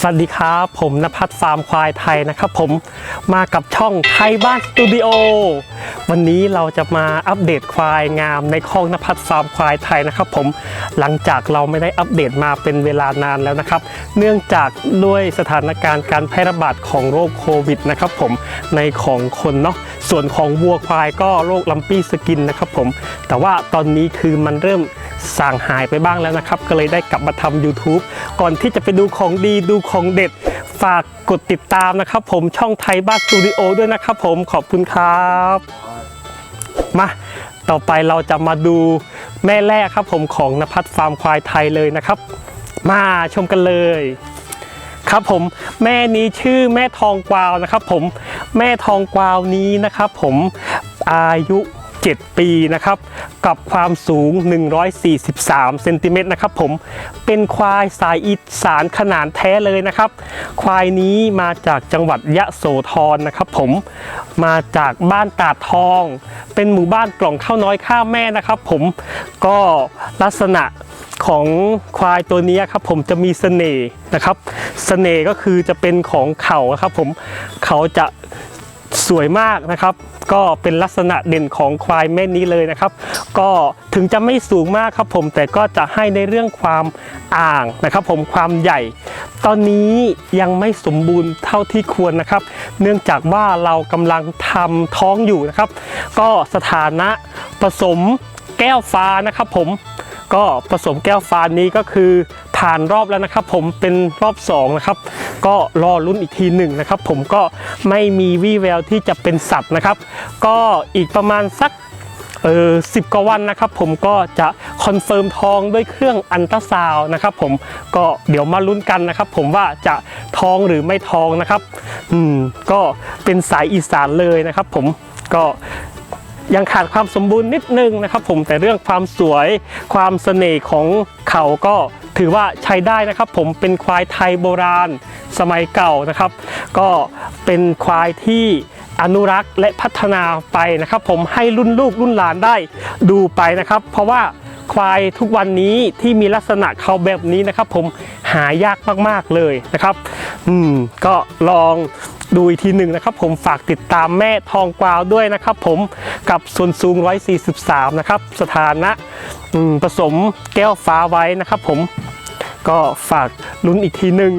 สวัสดีครับผมนภัสฟาร์มควายไทยนะครับผมมากับช่องไทยบ้านสตูดิโอวันนี้เราจะมาอัปเดตควายงามในคอกนภัสฟาร์มควายไทยนะครับผมหลังจากเราไม่ได้อัปเดตมาเป็นเวลานานแล้วนะครับ เนื่องจากด้วยสถานการณ์การแพร่ระบาดของโรคโควิดนะครับผมในของคนเนาะส่วนของวัวควายก็โรคลัมปี้สกินนะครับผมแต่ว่าตอนนี้คือมันเริ่ม สางหายไปบ้างแล้วนะครับ ก็เลยได้กลับมาทำ YouTube ก่อนที่จะไปดูของดีดูของเด็ด ฝากกดติดตามนะครับ ผมช่องไทยบ้านสตูดิโอด้วยนะครับผมขอบคุณครับ มา ต่อไปเราจะมาดูแม่แรกครับ ผมของนภัสฟาร์มควายไทยเลยนะครับ มาชมกันเลยครับผมแม่นี้ชื่อแม่ทองกวาวนะครับ ผมแม่ทองกวาวนี้นะครับ ผมอายุ 7 ปีนะครับกับความสูง 143 เซนติเมตรนะครับผมเป็นควายสายอีสานขนาดแท้เลยนะครับ ควายนี้มาจากจังหวัดยะโสธรนะครับผมมาจากบ้านตาดทอง เป็นหมู่บ้านกล่องข้าวน้อยข้าแม่นะครับผมก็ลักษณะของควายตัวนี้ครับผมจะมีเสน่ห์นะครับ เสน่ห์ก็คือจะเป็นของเขาครับผมเขาจะ สวยมากนะครับ ก็เป็นลักษณะเด่นของควายแม่นี้เลยนะครับ ก็ถึงจะไม่สูงมากครับผมแต่ก็จะให้ในเรื่องความอ่างนะครับ ผมความใหญ่ ตอนนี้ยังไม่สมบูรณ์เท่าที่ควรนะครับ เนื่องจากว่าเรากำลังทำท้องอยู่นะครับ ก็สถานะผสมแก้วฟ้านะครับ ผมก็ผสมแก้วฟ้านี้ก็คือ ผ่านรอบแล้วนะครับ ผมเป็นรอบ2นะครับก็รอลุ้นอีกทีหนึ่งนะครับ ผมก็ไม่มีวี่แววที่จะเป็นสัตว์นะครับ ก็อีกประมาณสักเออสิบกว่าวันนะครับผมก็จะคอนเฟิร์มทองด้วยเครื่องอันตราซาวน์นะครับผมก็เดี๋ยวมาลุ้นกันนะครับ ผมว่าจะทองหรือไม่ทองนะครับอืมก็เป็นสายอีสานเลยนะครับ ผมก็ยังขาดความสมบูรณ์นิดนึงนะครับ ผมแต่เรื่องความสวยความเสน่ห์ของเขาก็ ถือว่าใช้ได้นะครับผมเป็นควายไทยโบราณสมัยเก่านะครับ ก็เป็นควายที่อนุรักษ์และพัฒนาไปนะครับ ผมให้รุ่นลูกรุ่นหลานได้ดูไปนะครับ เพราะว่าควายทุกวันนี้ที่มีลักษณะเขาแบบนี้นะครับ ผมหายากมากๆเลยนะครับ อืมก็ลอง ดูอีกทีหนึ่งนะครับผมฝากติดตามแม่ทองกวาวด้วยนะครับผมกับส่วนสูง 143 นะครับ สถานะผสมแก้วฟ้าไว้นะครับผมก็ฝากลุ้นอีกทีหนึ่ง